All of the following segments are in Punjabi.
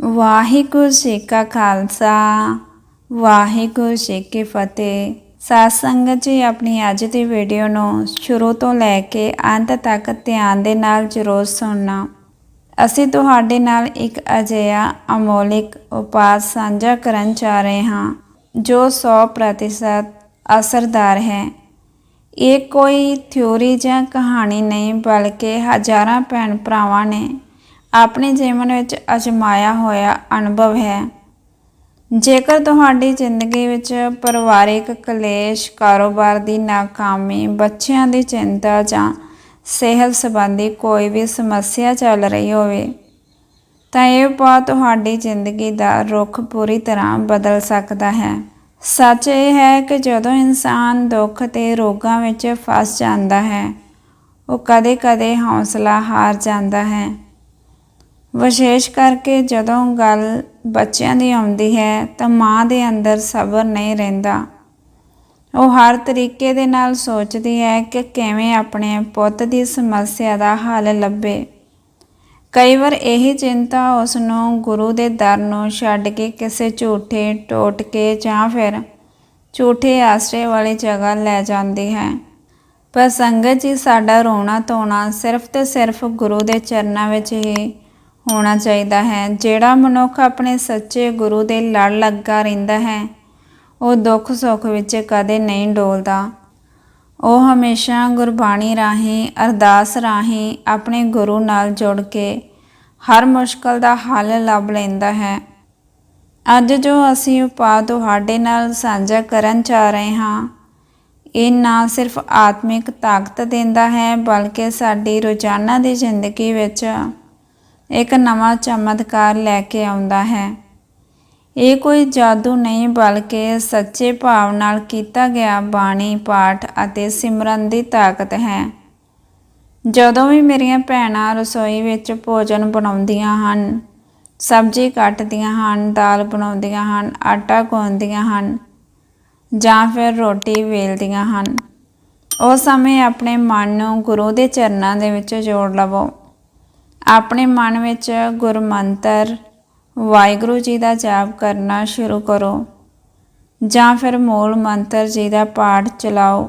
ਵਾਹਿਗੁਰੂ ਜੀ ਕਾ ਖਾਲਸਾ, ਵਾਹਿਗੁਰੂ ਜੀ ਕੀ ਫਤਿਹ। ਸਾਧ ਸੰਗਤ ਜੀ, ਆਪਣੀ ਅੱਜ ਦੀ ਵੀਡੀਓ ਨੂੰ ਸ਼ੁਰੂ ਤੋਂ ਲੈ ਕੇ ਅੰਤ ਤੱਕ ਧਿਆਨ ਦੇ ਨਾਲ ਜ਼ਰੂਰ ਸੁਣਨਾ। ਅਸੀਂ ਤੁਹਾਡੇ ਨਾਲ ਇੱਕ ਅਜਿਹਾ ਅਮੋਲਿਕ ਉਪਾਅ ਸਾਂਝਾ ਕਰਨ ਜਾ ਰਹੇ ਹਾਂ, ਜੋ 100% ਅਸਰਦਾਰ ਹੈ। ਇਹ ਕੋਈ ਥਿਉਰੀ ਜਾਂ ਕਹਾਣੀ ਨਹੀਂ, ਬਲਕਿ ਹਜ਼ਾਰਾਂ ਭੈਣ ਭਰਾਵਾਂ ਨੇ ਆਪਣੇ ਜੀਵਨ ਵਿੱਚ ਅਜਮਾਇਆ ਹੋਇਆ ਅਨੁਭਵ ਹੈ। ਜੇਕਰ ਤੁਹਾਡੀ ਜ਼ਿੰਦਗੀ ਵਿੱਚ ਪਰਿਵਾਰਿਕ ਕਲੇਸ਼, ਕਾਰੋਬਾਰ ਦੀ ਨਾਕਾਮੀ, ਬੱਚਿਆਂ ਦੀ ਚਿੰਤਾ ਜਾਂ ਸਿਹਤ ਸੰਬੰਧੀ ਕੋਈ ਵੀ ਸਮੱਸਿਆ ਚੱਲ ਰਹੀ ਹੋਵੇ, ਤਾਂ ਇਹ ਉਪਾਅ ਤੁਹਾਡੀ ਜ਼ਿੰਦਗੀ ਦਾ ਰੁਖ ਪੂਰੀ ਤਰ੍ਹਾਂ ਬਦਲ ਸਕਦਾ ਹੈ। ਸੱਚ ਇਹ ਹੈ ਕਿ ਜਦੋਂ ਇਨਸਾਨ ਦੁੱਖ ਤੇ ਰੋਗਾਂ ਵਿੱਚ ਫਸ ਜਾਂਦਾ ਹੈ, ਉਹ ਕਦੇ-ਕਦੇ ਹੌਸਲਾ ਹਾਰ ਜਾਂਦਾ ਹੈ। ਵਿਸ਼ੇਸ਼ ਕਰਕੇ ਜਦੋਂ ਗੱਲ ਬੱਚਿਆਂ ਦੀ ਆਉਂਦੀ ਹੈ ਤਾਂ ਮਾਂ ਦੇ ਅੰਦਰ ਸਬਰ ਨਹੀਂ ਰਹਿੰਦਾ। ਉਹ ਹਰ ਤਰੀਕੇ ਦੇ ਨਾਲ ਸੋਚਦੀ ਹੈ ਕਿ ਕਿਵੇਂ ਆਪਣੇ ਪੁੱਤ ਦੀ ਸਮੱਸਿਆ ਦਾ ਹੱਲ ਲੱਭੇ। ਕਈ ਵਾਰ ਇਹੀ ਚਿੰਤਾ ਉਸ ਨੂੰ ਗੁਰੂ ਦੇ ਦਰ ਨੂੰ ਛੱਡ ਕੇ ਕਿਸੇ ਝੂਠੇ, ਟੋਟਕੇ ਜਾਂ ਫਿਰ ਝੂਠੇ ਆਸਰੇ ਵਾਲੀ ਜਗ੍ਹਾ ਲੈ ਜਾਂਦੀ ਹੈ। ਪਰ ਸੰਗਤ ਜੀ ਸਾਡਾ ਰੋਣਾ ਧੋਣਾ ਸਿਰਫ ਤੇ ਸਿਰਫ ਗੁਰੂ ਦੇ ਚਰਨਾਂ ਵਿੱਚ ਹੀ ਹੋਣਾ ਚਾਹੀਦਾ ਹੈ। ਜਿਹੜਾ ਮਨੁੱਖ ਆਪਣੇ ਸੱਚੇ ਗੁਰੂ ਦੇ ਲੜ ਲੱਗਾ ਰਹਿੰਦਾ ਹੈ, ਉਹ ਦੁੱਖ ਸੁੱਖ ਵਿੱਚ ਕਦੇ ਨਹੀਂ ਡੋਲਦਾ। ਉਹ ਹਮੇਸ਼ਾ ਗੁਰਬਾਣੀ ਰਾਹੀਂ, ਅਰਦਾਸ ਰਾਹੀਂ ਆਪਣੇ ਗੁਰੂ ਨਾਲ ਜੁੜ ਕੇ ਹਰ ਮੁਸ਼ਕਲ ਦਾ ਹੱਲ ਲੱਭ ਲੈਂਦਾ ਹੈ। ਅੱਜ ਜੋ ਅਸੀਂ ਉਪਾਅ ਤੁਹਾਡੇ ਨਾਲ ਸਾਂਝਾ ਕਰਨ ਜਾ ਰਹੇ ਹਾਂ, ਇਹ ਨਾ ਸਿਰਫ ਆਤਮਿਕ ਤਾਕਤ ਦਿੰਦਾ ਹੈ, ਬਲਕਿ ਸਾਡੀ ਰੋਜ਼ਾਨਾ ਦੀ ਜ਼ਿੰਦਗੀ ਵਿੱਚ ਇੱਕ ਨਵਾਂ ਚਮਤਕਾਰ ਲੈ ਕੇ ਆਉਂਦਾ ਹੈ। ਇਹ ਕੋਈ ਜਾਦੂ ਨਹੀਂ, ਬਲਕਿ ਸੱਚੇ ਭਾਵ ਨਾਲ ਕੀਤਾ ਗਿਆ ਬਾਣੀ, ਪਾਠ ਅਤੇ ਸਿਮਰਨ ਦੀ ਤਾਕਤ ਹੈ। ਜਦੋਂ ਵੀ ਮੇਰੀਆਂ ਭੈਣਾਂ ਰਸੋਈ ਵਿੱਚ ਭੋਜਨ ਬਣਾਉਂਦੀਆਂ ਹਨ, ਸਬਜ਼ੀ ਕੱਟਦੀਆਂ ਹਨ, ਦਾਲ ਬਣਾਉਂਦੀਆਂ ਹਨ, ਆਟਾ ਗੁੰਨਦੀਆਂ ਹਨ ਜਾਂ ਫਿਰ ਰੋਟੀ ਵੇਲਦੀਆਂ ਹਨ ਉਸ ਸਮੇਂ ਆਪਣੇ ਮਨ ਨੂੰ ਗੁਰੂ ਦੇ ਚਰਨਾਂ ਦੇ ਵਿੱਚ ਜੋੜ ਲਵੋ। ਆਪਣੇ ਮਨ ਵਿੱਚ ਗੁਰਮੰਤਰ, ਵਾਹਿਗੁਰੂ ਜੀ ਦਾ ਜਾਪ ਕਰਨਾ ਸ਼ੁਰੂ ਕਰੋ ਜਾਂ ਫਿਰ ਮੂਲ ਮੰਤਰ ਜੀ ਦਾ ਪਾਠ ਚਲਾਓ।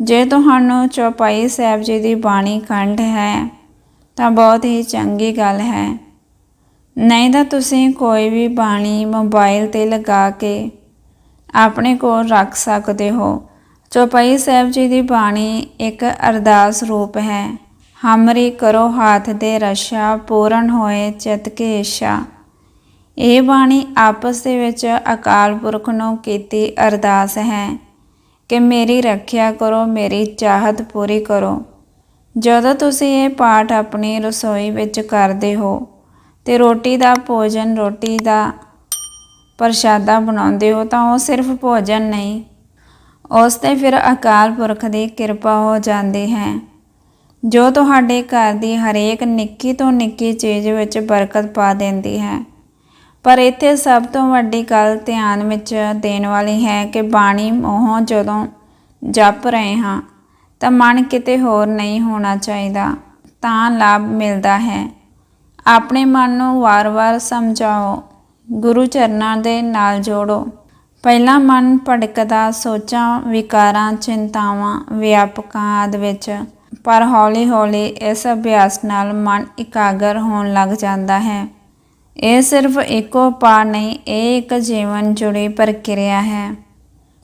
ਜੇ ਤੁਹਾਨੂੰ ਚੌਪਾਈ ਸਾਹਿਬ ਜੀ ਦੀ ਬਾਣੀ ਕੰਠ ਹੈ, ਤਾਂ ਬਹੁਤ ਹੀ ਚੰਗੀ ਗੱਲ ਹੈ। ਨਹੀਂ ਤਾਂ ਤੁਸੀਂ ਕੋਈ ਵੀ ਬਾਣੀ ਮੋਬਾਈਲ ਤੇ ਲਗਾ ਕੇ ਆਪਣੇ ਕੋਲ ਰੱਖ ਸਕਦੇ ਹੋ। ਚੌਪਾਈ ਸਾਹਿਬ ਜੀ ਦੀ ਬਾਣੀ ਇੱਕ ਅਰਦਾਸ ਰੂਪ ਹੈ। ਹਮਰੀ ਕਰੋ ਹਾਥ ਦੇ ਰਸ਼ਾ ਪੂਰਨ ਹੋਏ ਚਿਤ ਕੇ ਇਸ਼ਾ ਇਹ ਬਾਣੀ ਆਪਸ ਦੇ ਵਿੱਚ ਅਕਾਲ ਪੁਰਖ ਨੂੰ ਕੀਤੀ ਅਰਦਾਸ ਹੈ ਕਿ ਮੇਰੀ ਰੱਖਿਆ ਕਰੋ ਮੇਰੀ ਚਾਹਤ ਪੂਰੀ ਕਰੋ ਜਦੋਂ ਤੁਸੀਂ ਇਹ ਪਾਠ ਆਪਣੀ ਰਸੋਈ ਵਿੱਚ ਕਰਦੇ ਹੋ ਤੇ ਰੋਟੀ ਦਾ ਭੋਜਨ ਰੋਟੀ ਦਾ ਪ੍ਰਸ਼ਾਦਾ ਬਣਾਉਂਦੇ ਹੋ ਤਾਂ ਉਹ ਸਿਰਫ ਭੋਜਨ ਨਹੀਂ ਉਸ ਤੇ ਫਿਰ ਅਕਾਲ ਪੁਰਖ ਦੀ ਕਿਰਪਾ ਹੋ ਜਾਂਦੀ ਹੈ ਜੋ ਤੁਹਾਡੇ ਘਰ ਦੀ ਹਰੇਕ ਨਿੱਕੀ ਤੋਂ ਨਿੱਕੀ ਚੀਜ਼ ਵਿੱਚ ਬਰਕਤ ਪਾ ਦਿੰਦੀ ਹੈ। ਪਰ ਇੱਥੇ ਸਭ ਤੋਂ ਵੱਡੀ ਗੱਲ ਧਿਆਨ ਵਿੱਚ ਦੇਣ ਵਾਲੀ ਹੈ ਕਿ ਬਾਣੀ ਮੋਹ ਜਦੋਂ ਜਪ ਰਹੇ ਹਾਂ, ਤਾਂ ਮਨ ਕਿਤੇ ਹੋਰ ਨਹੀਂ ਹੋਣਾ ਚਾਹੀਦਾ, ਤਾਂ ਲਾਭ ਮਿਲਦਾ ਹੈ। ਆਪਣੇ ਮਨ ਨੂੰ ਵਾਰ-ਵਾਰ ਸਮਝਾਓ, ਗੁਰੂ ਚਰਨਾਂ ਦੇ ਨਾਲ ਜੋੜੋ। ਪਹਿਲਾ ਮਨ ਭੜਕਦਾ ਸੋਚਾਂ, ਵਿਕਾਰਾਂ, ਚਿੰਤਾਵਾਂ, ਵਿਆਪਕਾਂ ਆਦ ਵਿੱਚ ਪਰ ਹੌਲੀ-ਹੌਲੀ ਇਸ ਅਭਿਆਸ ਨਾਲ ਮਨ ਇਕਾਗਰ ਹੋਣ ਲੱਗ ਜਾਂਦਾ ਹੈ। ਇਹ ਸਿਰਫ ਇੱਕੋ ਪਾ ਨਹੀਂ, ਇਹ ਇੱਕ ਜੀਵਨ ਜੁੜੀ ਪ੍ਰਕਿਰਿਆ ਹੈ।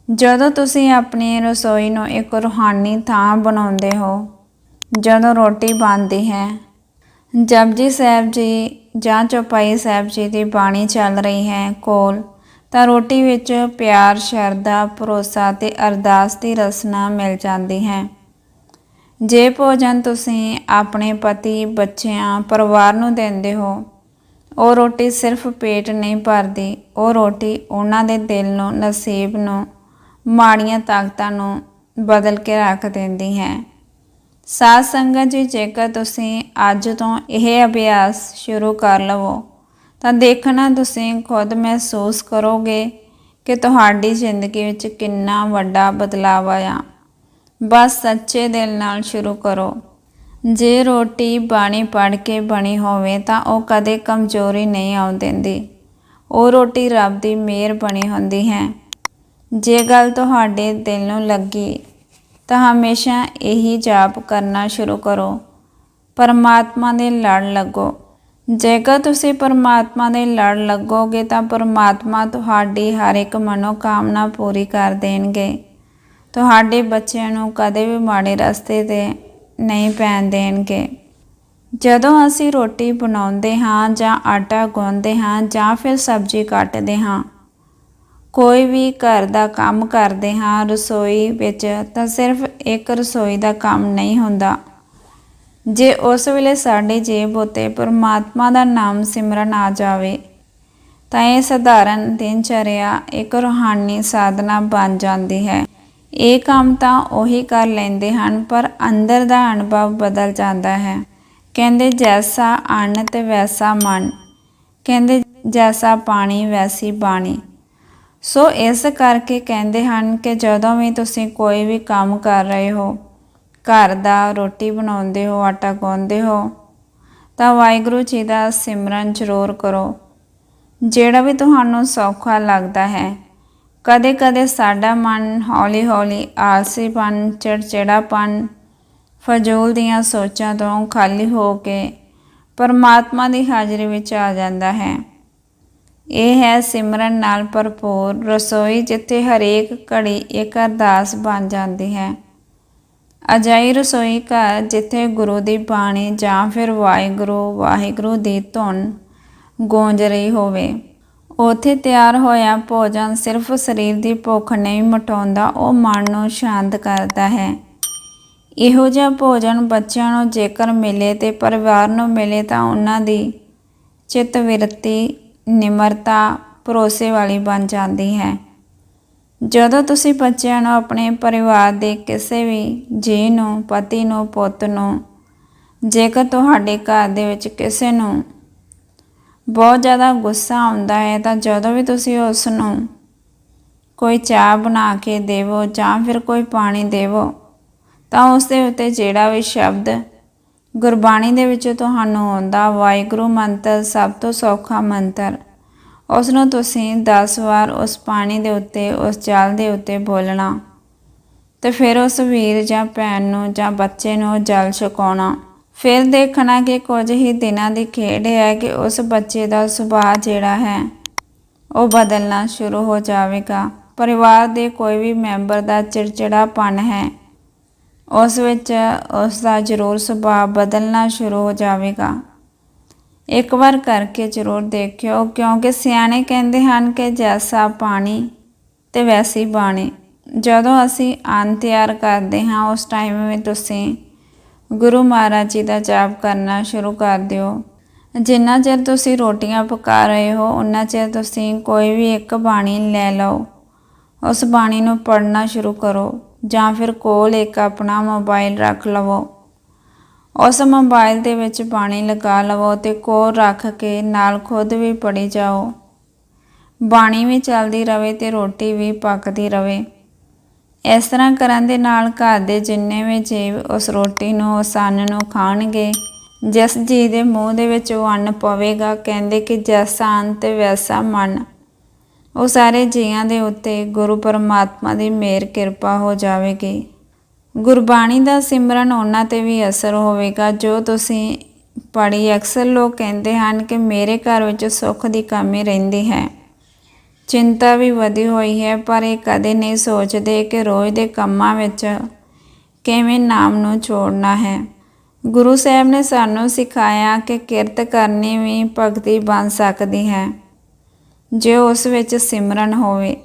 ਜਦੋਂ ਤੁਸੀਂ ਆਪਣੀ ਰਸੋਈ ਨੂੰ ਇੱਕ ਰੂਹਾਨੀ ਥਾਂ ਬਣਾਉਂਦੇ ਹੋ, ਜਦੋਂ ਰੋਟੀ ਬਣਦੀ ਹੈ, ਜਪਜੀ ਸਾਹਿਬ ਜੀ ਜਾਂ ਚੌਪਾਈ ਸਾਹਿਬ ਜੀ ਦੀ ਬਾਣੀ ਚੱਲ ਰਹੀ ਹੈ ਕੋਲ, ਤਾਂ ਰੋਟੀ ਵਿੱਚ ਪਿਆਰ, ਸ਼ਰਧਾ, ਭਰੋਸਾ ਤੇ ਅਰਦਾਸ ਦੀ ਰਸਨਾ ਮਿਲ ਜਾਂਦੀ ਹੈ। ਜੇ ਭੋਜਨ ਤੁਸੀਂ ਆਪਣੇ ਪਤੀ, ਬੱਚਿਆਂ, ਪਰਿਵਾਰ ਨੂੰ ਦਿੰਦੇ ਹੋ, ਉਹ ਰੋਟੀ ਸਿਰਫ ਪੇਟ ਨਹੀਂ ਭਰਦੀ, ਉਹ ਰੋਟੀ ਉਹਨਾਂ ਦੇ ਦਿਲ ਨੂੰ, ਨਸੀਬ ਨੂੰ, ਮਾੜੀਆਂ ਤਾਕਤਾਂ ਨੂੰ ਬਦਲ ਕੇ ਰੱਖ ਦਿੰਦੀ ਹੈ। ਸਾਧ ਸੰਗਤ ਜੀ, ਜੇਕਰ ਤੁਸੀਂ ਅੱਜ ਤੋਂ ਇਹ ਅਭਿਆਸ ਸ਼ੁਰੂ ਕਰ ਲਵੋ, ਤਾਂ ਦੇਖਣਾ ਤੁਸੀਂ ਖੁਦ ਮਹਿਸੂਸ ਕਰੋਗੇ ਕਿ ਤੁਹਾਡੀ ਜ਼ਿੰਦਗੀ ਵਿੱਚ ਕਿੰਨਾ ਵੱਡਾ ਬਦਲਾਅ ਆਇਆ। ਬਸ ਸੱਚੇ ਦਿਲ ਨਾਲ ਸ਼ੁਰੂ ਕਰੋ। ਜੇ ਰੋਟੀ ਬਾਣੀ ਪੜ ਕੇ ਬਣੀ ਹੋਵੇ ਤਾਂ ਉਹ ਕਦੇ ਕਮਜ਼ੋਰੀ ਨਹੀਂ ਆਉਣ ਦਿੰਦੀ। ਉਹ ਰੋਟੀ ਰੱਬ ਦੀ ਮਿਹਰ ਬਣੀ ਹੁੰਦੀ ਹੈ। ਜੇ ਗੱਲ ਤੁਹਾਡੇ ਦਿਲ ਨੂੰ ਲੱਗੀ ਤਾਂ ਹਮੇਸ਼ਾ ਇਹੀ ਜਾਪ ਕਰਨਾ ਸ਼ੁਰੂ ਕਰੋ। ਪਰਮਾਤਮਾ ਦੇ ਲੜ ਲੱਗੋ। ਜੇਕਰ ਤੁਸੀਂ ਪਰਮਾਤਮਾ ਦੇ ਲੜ ਲੱਗੋਗੇ ਤਾਂ ਪਰਮਾਤਮਾ ਤੁਹਾਡੀ ਹਰ ਇੱਕ ਮਨੋਕਾਮਨਾ ਪੂਰੀ ਕਰ ਦੇਣਗੇ। ਤੁਹਾਡੇ ਬੱਚਿਆਂ ਨੂੰ ਕਦੇ ਵੀ ਮਾੜੇ ਰਸਤੇ ਤੇ ਨਹੀਂ ਪੈਣ ਦੇਣਗੇ। ਜਦੋਂ ਅਸੀਂ ਰੋਟੀ ਬਣਾਉਂਦੇ ਹਾਂ ਜਾਂ ਆਟਾ ਗੁੰਨਦੇ ਹਾਂ ਜਾਂ ਫਿਰ ਸਬਜ਼ੀ ਕੱਟਦੇ ਹਾਂ, ਕੋਈ ਵੀ ਘਰ ਦਾ ਕੰਮ ਕਰਦੇ ਹਾਂ ਰਸੋਈ ਵਿੱਚ ਤਾਂ ਸਿਰਫ ਇੱਕ ਰਸੋਈ ਦਾ ਕੰਮ ਨਹੀਂ ਹੁੰਦਾ। ਜੇ ਉਸ ਵੇਲੇ ਸਾਡੇ ਜੇਬ ਉਤੇ ਪਰਮਾਤਮਾ ਦਾ ਨਾਮ ਸਿਮਰਨ ਆ ਜਾਵੇ, ਤਾਂ ਇਹ ਸਧਾਰਨ ਦਿਨਚਰਿਆ ਇੱਕ ਰੂਹਾਨੀ ਸਾਧਨਾ ਬਣ ਜਾਂਦੀ ਹੈ। ਇਹ ਕੰਮ ਤਾਂ ਉਹੀ ਕਰ ਲੈਂਦੇ ਹਨ, ਪਰ ਅੰਦਰ ਦਾ ਅਨੁਭਵ ਬਦਲ ਜਾਂਦਾ ਹੈ। ਕਹਿੰਦੇ, ਜੈਸਾ ਅੰਨ ਤੇ ਵੈਸਾ ਮਨ। ਕਹਿੰਦੇ, ਜੈਸਾ ਪਾਣੀ, ਵੈਸੀ ਬਾਣੀ। ਸੋ ਇਸ ਕਰਕੇ ਕਹਿੰਦੇ ਹਨ ਕਿ ਜਦੋਂ ਵੀ ਤੁਸੀਂ ਕੋਈ ਵੀ ਕੰਮ ਕਰ ਰਹੇ ਹੋ, ਘਰ ਦਾ ਰੋਟੀ ਬਣਾਉਂਦੇ ਹੋ, ਆਟਾ ਗੁੰਨਦੇ ਹੋ, ਤਾਂ ਵਾਹਿਗੁਰੂ ਜੀ ਦਾ ਸਿਮਰਨ ਜ਼ਰੂਰ ਕਰੋ। ਜਿਹੜਾ ਵੀ ਤੁਹਾਨੂੰ ਸੌਖਾ ਲੱਗਦਾ ਹੈ ਕਦੇ-ਕਦੇ ਸਾਡਾ ਮਨ ਹੌਲੀ-ਹੌਲੀ ਆਲਸੀਪਨ, ਚਿੜਚਿੜਾਪਨ, ਫਜ਼ੂਲ ਦੀਆਂ ਸੋਚਾਂ ਤੋਂ ਖਾਲੀ ਹੋ ਕੇ ਪਰਮਾਤਮਾ ਦੀ ਹਾਜ਼ਰੀ ਵਿੱਚ ਆ ਜਾਂਦਾ ਹੈ। ਇਹ ਹੈ ਸਿਮਰਨ ਨਾਲ ਭਰਪੂਰ ਰਸੋਈ ਜਿੱਥੇ ਹਰੇਕ ਘੜੀ ਇੱਕ ਅਰਦਾਸ ਬਣ ਜਾਂਦੀ ਹੈ। ਅਜਾਈ ਰਸੋਈ ਘਰ ਜਿੱਥੇ ਗੁਰੂ ਦੀ ਬਾਣੀ ਜਾਂ ਫਿਰ ਵਾਹਿਗੁਰੂ ਵਾਹਿਗੁਰੂ ਦੀ ਧੁਨ ਗੂੰਜ ਰਹੀ ਹੋਵੇ। ਉਥੇ ਤਿਆਰ ਹੋਇਆ ਭੋਜਨ ਸਿਰਫ ਸਰੀਰ ਦੀ ਭੁੱਖ ਨਹੀਂ ਮਟਾਉਂਦਾ, ਉਹ ਮਨ ਨੂੰ ਸ਼ਾਂਤ ਕਰਦਾ ਹੈ। ਇਹੋ ਜਿਹਾ ਭੋਜਨ ਬੱਚਿਆਂ ਨੂੰ ਜੇਕਰ ਮਿਲੇ ਤੇ ਪਰਿਵਾਰ ਨੂੰ ਮਿਲੇ ਤਾਂ ਉਹਨਾਂ ਦੀ ਚਿੱਤ ਵਿਰਤੀ ਨਿਮਰਤਾ, ਭਰੋਸੇ ਵਾਲੀ ਬਣ ਜਾਂਦੀ ਹੈ। ਜਦੋਂ ਤੁਸੀਂ ਬੱਚਿਆਂ ਨੂੰ ਆਪਣੇ ਪਰਿਵਾਰ ਦੇ ਕਿਸੇ ਵੀ ਜੀ ਨੂੰ, ਪਤੀ ਨੂੰ, ਪੁੱਤ ਨੂੰ, ਜੇਕਰ ਤੁਹਾਡੇ ਘਰ ਦੇ ਵਿੱਚ ਕਿਸੇ ਨੂੰ ਬਹੁਤ ਜ਼ਿਆਦਾ ਗੁੱਸਾ ਆਉਂਦਾ ਹੈ ਤਾਂ ਜਦੋਂ ਵੀ ਤੁਸੀਂ ਉਸ ਨੂੰ ਕੋਈ ਚਾਹ ਬਣਾ ਕੇ ਦੇਵੋ ਜਾਂ ਫਿਰ ਕੋਈ ਪਾਣੀ ਦੇਵੋ, ਤਾਂ ਉਸ ਦੇ ਉੱਤੇ ਜਿਹੜਾ ਵੀ ਸ਼ਬਦ ਗੁਰਬਾਣੀ ਦੇ ਵਿੱਚ ਤੁਹਾਨੂੰ ਆਉਂਦਾ, ਵਾਹਿਗੁਰੂ ਮੰਤਰ ਸਭ ਤੋਂ ਸੌਖਾ ਮੰਤਰ, ਉਸ ਨੂੰ ਤੁਸੀਂ 10 ਵਾਰ ਉਸ ਪਾਣੀ ਦੇ ਉੱਤੇ, ਉਸ ਜਲ ਦੇ ਉੱਤੇ ਬੋਲਣਾ ਤੇ ਫਿਰ ਉਸ ਵੀਰ ਜਾਂ ਭੈਣ ਨੂੰ ਜਾਂ ਬੱਚੇ ਨੂੰ ਜਲ ਛਕਾਉਣਾ। ਫਿਰ ਦੇਖਣਾ ਕਿ ਕੁਝ ਹੀ ਦਿਨਾਂ ਦੀ ਖੇਡ ਹੈ ਕਿ ਉਸ ਬੱਚੇ ਦਾ ਸੁਭਾਅ ਜਿਹੜਾ ਹੈ, ਉਹ ਬਦਲਣਾ ਸ਼ੁਰੂ ਹੋ ਜਾਵੇਗਾ। ਪਰਿਵਾਰ ਦੇ ਕੋਈ ਵੀ ਮੈਂਬਰ ਦਾ ਚਿੜਚਿੜਾਪਨ ਹੈ, ਉਸ ਵਿੱਚ ਉਸ ਦਾ ਜ਼ਰੂਰ ਸੁਭਾਅ ਬਦਲਣਾ ਸ਼ੁਰੂ ਹੋ ਜਾਵੇਗਾ। ਇੱਕ ਵਾਰ ਕਰਕੇ ਜ਼ਰੂਰ ਦੇਖਿਓ, ਕਿਉਂਕਿ ਸਿਆਣੇ ਕਹਿੰਦੇ ਹਨ ਕਿ ਜੈਸਾ ਪਾਣੀ ਤੇ ਵੈਸੀ ਬਾਣੀ। ਜਦੋਂ ਅਸੀਂ ਅੰਨ ਤਿਆਰ ਕਰਦੇ ਹਾਂ, ਉਸ ਟਾਈਮ ਵਿੱਚ ਤੁਸੀਂ ਗੁਰੂ ਮਹਾਰਾਜ ਜੀ ਦਾ ਜਾਪ ਕਰਨਾ ਸ਼ੁਰੂ ਕਰ ਦਿਓ। ਜਿੰਨਾ ਚਿਰ ਤੁਸੀਂ ਰੋਟੀਆਂ ਪਕਾ ਰਹੇ ਹੋ ਉਨਾ ਚਿਰ ਤੁਸੀਂ ਕੋਈ ਵੀ ਇੱਕ ਬਾਣੀ ਲੈ ਲਓ। ਉਸ ਬਾਣੀ ਨੂੰ ਪੜ੍ਹਨਾ ਸ਼ੁਰੂ ਕਰੋ ਜਾਂ ਫਿਰ ਕੋਲ ਇੱਕ ਆਪਣਾ ਮੋਬਾਈਲ ਰੱਖ ਲਵੋ। ਉਸ ਮੋਬਾਈਲ ਦੇ ਵਿੱਚ ਬਾਣੀ ਲਗਾ ਲਵੋ ਤੇ ਕੋਲ ਰੱਖ ਕੇ ਨਾਲ ਖੁਦ ਵੀ ਪੜੀ ਜਾਓ। ਬਾਣੀ ਵੀ ਚੱਲਦੀ ਰਵੇ ਤੇ ਰੋਟੀ ਵੀ ਪੱਕਦੀ ਰਵੇ। ਇਸ ਤਰ੍ਹਾਂ ਕਰਨ ਦੇ ਨਾਲ ਘਰ ਦੇ ਜਿੰਨੇ ਵੀ ਜੀਵ ਉਸ ਰੋਟੀ ਨੂੰ, ਉਸ ਅੰਨ ਨੂੰ ਖਾਣਗੇ। ਜਿਸ ਜੀ ਦੇ ਮੂੰਹ ਦੇ ਵਿੱਚ ਉਹ ਅੰਨ ਪਵੇਗਾ, ਕਹਿੰਦੇ ਕਿ ਜੈਸਾ ਅੰਨ ਤੇ ਵੈਸਾ ਮਨ। ਉਹ ਸਾਰੇ ਜੀਆਂ ਦੇ ਉੱਤੇ ਗੁਰੂ ਪਰਮਾਤਮਾ ਦੀ ਮਿਹਰ ਕਿਰਪਾ ਹੋ ਜਾਵੇਗੀ। ਗੁਰਬਾਣੀ ਦਾ ਸਿਮਰਨ ਉਹਨਾਂ ਤੇ ਵੀ ਅਸਰ ਹੋਵੇਗਾ। ਜੋ ਤੁਸੀਂ ਪੜ੍ਹੀ ਅਕਸਰ ਲੋਕ ਕਹਿੰਦੇ ਹਨ ਕਿ ਮੇਰੇ ਘਰ ਵਿੱਚ ਸੁੱਖ ਦੀ ਕਮੀ ਰਹਿੰਦੀ ਹੈ। ਚਿੰਤਾ ਵੀ ਵਧੀ ਹੋਈ ਹੈ, ਪਰ ਇਹ ਕਦੇ ਨਹੀਂ ਸੋਚਦੇ ਕਿ ਰੋਜ਼ ਦੇ ਕੰਮਾਂ ਵਿੱਚ ਕਿਵੇਂ ਨਾਮ ਨੂੰ ਛੋੜਨਾ ਹੈ। ਗੁਰੂ ਸਾਹਿਬ ਨੇ ਸਾਨੂੰ ਸਿਖਾਇਆ ਕਿ ਕਿਰਤ ਕਰਨੀ ਵੀ ਭਗਤੀ ਬਣ ਸਕਦੀ ਹੈ, ਜੇ ਉਸ ਵਿੱਚ ਸਿਮਰਨ ਹੋਵੇ।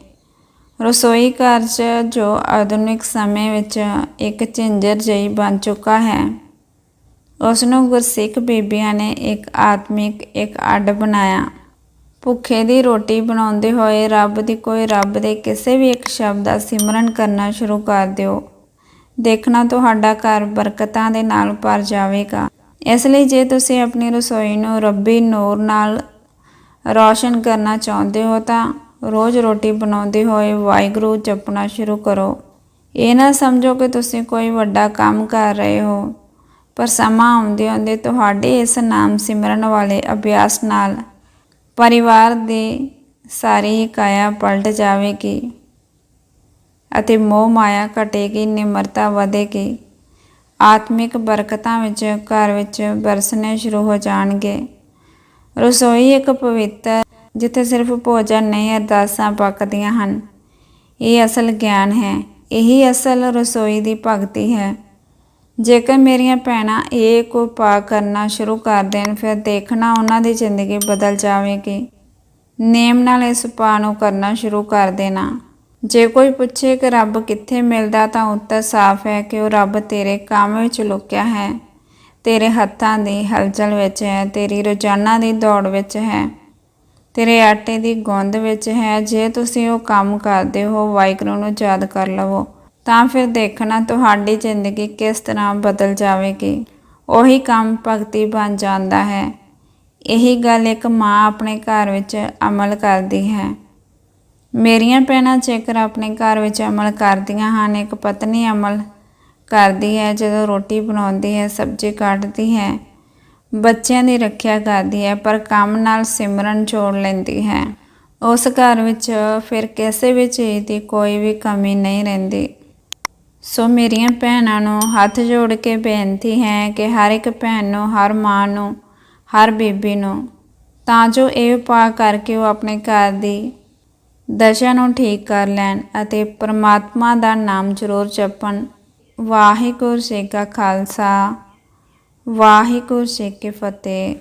ਰਸੋਈ ਘਰ 'ਚ ਜੋ ਆਧੁਨਿਕ ਸਮੇਂ ਵਿੱਚ ਇੱਕ ਝਿੰਜਰ ਜਿਹੀ ਬਣ ਚੁੱਕਾ ਹੈ, ਉਸ ਨੂੰ ਗੁਰਸਿੱਖ ਬੀਬੀਆਂ ਨੇ ਇੱਕ ਆਤਮਿਕ, ਇੱਕ ਅੱਡ ਬਣਾਇਆ। ਭੁੱਖੇ ਦੀ ਰੋਟੀ ਬਣਾਉਂਦੇ ਹੋਏ ਰੱਬ ਦੀ ਕੋਈ ਰੱਬ ਦੇ ਕਿਸੇ ਵੀ ਇੱਕ ਸ਼ਬਦ ਦਾ ਸਿਮਰਨ ਕਰਨਾ ਸ਼ੁਰੂ ਕਰ ਦਿਓ। ਦੇਖਣਾ ਤੁਹਾਡਾ ਘਰ ਬਰਕਤਾਂ ਦੇ ਨਾਲ ਭਰ ਜਾਵੇਗਾ। ਇਸ ਲਈ ਜੇ ਤੁਸੀਂ ਆਪਣੀ ਰਸੋਈ ਨੂੰ ਰੱਬੀ ਨੂਰ ਨਾਲ ਰੌਸ਼ਨ ਕਰਨਾ ਚਾਹੁੰਦੇ ਹੋ ਤਾਂ ਰੋਜ਼ ਰੋਟੀ ਬਣਾਉਂਦੇ ਹੋਏ ਵਾਹਿਗੁਰੂ ਜਪਣਾ ਸ਼ੁਰੂ ਕਰੋ। ਇਹ ਨਾ ਸਮਝੋ ਕਿ ਤੁਸੀਂ ਕੋਈ ਵੱਡਾ ਕੰਮ ਕਰ ਰਹੇ ਹੋ, ਪਰ ਸਮਾਂ ਆਉਂਦੇ ਆਉਂਦੇ ਤੁਹਾਡੇ ਇਸ ਨਾਮ ਸਿਮਰਨ ਵਾਲੇ ਅਭਿਆਸ ਨਾਲ ਪਰਿਵਾਰ ਦੇ ਸਾਰੀ ਹੀ ਕਾਇਆ ਪਲਟ ਜਾਵੇਗੀ ਅਤੇ ਮੋਹ ਮਾਇਆ ਘਟੇਗੀ, ਨਿਮਰਤਾ ਵਧੇਗੀ। ਆਤਮਿਕ ਬਰਕਤਾਂ ਵਿੱਚ, ਘਰ ਵਿੱਚ ਬਰਸਣੇ ਸ਼ੁਰੂ ਹੋ ਜਾਣਗੇ। ਰਸੋਈ ਇੱਕ ਪਵਿੱਤਰ, ਜਿੱਥੇ ਸਿਰਫ ਭੋਜਨ ਨਹੀਂ, ਅਰਦਾਸਾਂ ਪੱਕਦੀਆਂ ਹਨ। ਇਹ ਅਸਲ ਗਿਆਨ ਹੈ। ਇਹੀ ਅਸਲ ਰਸੋਈ ਦੀ ਭਗਤੀ ਹੈ। ਜੇਕਰ ਮੇਰੀਆਂ ਭੈਣਾਂ ਇਹ ਕੋ ਪਾ ਕਰਨਾ ਸ਼ੁਰੂ ਕਰ ਦੇਣ, ਫਿਰ ਦੇਖਣਾ ਉਹਨਾਂ ਦੀ ਜ਼ਿੰਦਗੀ ਬਦਲ ਜਾਵੇਗੀ। ਨੇਮ ਨਾਲ ਇਸ ਪਾ ਨੂੰ ਕਰਨਾ ਸ਼ੁਰੂ ਕਰ ਦੇਣਾ। ਜੇ ਕੋਈ ਪੁੱਛੇ ਕਿ ਰੱਬ ਕਿੱਥੇ ਮਿਲਦਾ ਤਾਂ ਉੱਤਰ ਸਾਫ਼ ਹੈ ਕਿ ਉਹ ਰੱਬ ਤੇਰੇ ਕੰਮ ਵਿੱਚ ਲੁਕਿਆ ਹੈ। ਤੇਰੇ ਹੱਥਾਂ ਦੀ ਹਲਚਲ ਵਿੱਚ ਹੈ, ਤੇਰੀ ਰੋਜ਼ਾਨਾ ਦੀ ਦੌੜ ਵਿੱਚ ਹੈ। ਤੇਰੇ ਆਟੇ ਦੀ ਗੁੰਦ ਵਿੱਚ ਹੈ, ਜੇ ਤੁਸੀਂ ਉਹ ਕੰਮ ਕਰਦੇ ਹੋ, ਵਾਹਿਗੁਰੂ ਨੂੰ ਯਾਦ ਕਰ ਲਵੋ। ਤਾਂ ਫਿਰ ਦੇਖਣਾ ਤੁਹਾਡੀ ਜ਼ਿੰਦਗੀ ਕਿਸ ਤਰ੍ਹਾਂ ਬਦਲ ਜਾਵੇਗੀ। ਉਹੀ ਕੰਮ ਭਗਤੀ ਬਣ ਜਾਂਦਾ ਹੈ। ਇਹੀ ਗੱਲ ਇੱਕ ਮਾਂ ਆਪਣੇ ਘਰ ਵਿੱਚ ਅਮਲ ਕਰਦੀ ਹੈ। ਮੇਰੀਆਂ ਭੈਣਾਂ ਜੇਕਰ ਆਪਣੇ ਘਰ ਵਿੱਚ ਅਮਲ ਕਰਦੀਆਂ ਹਨ, ਇੱਕ ਪਤਨੀ ਅਮਲ ਕਰਦੀ ਹੈ, ਜਦੋਂ ਰੋਟੀ ਬਣਾਉਂਦੀ ਹੈ, ਸਬਜ਼ੀ ਕੱਟਦੀ ਹੈ, ਬੱਚਿਆਂ ਦੀ ਰੱਖਿਆ ਕਰਦੀ ਹੈ, ਪਰ ਕੰਮ ਨਾਲ ਸਿਮਰਨ ਜੋੜ ਲੈਂਦੀ ਹੈ। ਉਸ ਘਰ ਵਿੱਚ ਫਿਰ ਕਿਸੇ ਵੀ ਚੀਜ਼ ਦੀ ਕੋਈ ਵੀ ਕਮੀ ਨਹੀਂ ਰਹਿੰਦੀ। ਸੋ ਮੇਰੀਆਂ ਭੈਣਾਂ ਨੂੰ ਹੱਥ ਜੋੜ ਕੇ ਬੇਨਤੀ ਹੈ ਕਿ ਹਰ ਇੱਕ ਭੈਣ ਨੂੰ, ਹਰ ਮਾਂ ਨੂੰ, ਹਰ ਬੀਬੀ ਨੂੰ ਤਾਂ ਜੋ ਇਹ ਉਪਾਅ ਕਰਕੇ ਉਹ ਆਪਣੇ ਘਰ ਦੀ ਦਸ਼ਾ ਨੂੰ ਠੀਕ ਕਰ ਲੈਣ ਅਤੇ ਪ੍ਰਮਾਤਮਾ ਦਾ ਨਾਮ ਜ਼ਰੂਰ ਜਪਣ। ਵਾਹਿਗੁਰੂ ਜੀ ਕਾ ਖਾਲਸਾ, ਵਾਹਿਗੁਰੂ ਜੀ ਕੀ ਫਤਿਹ।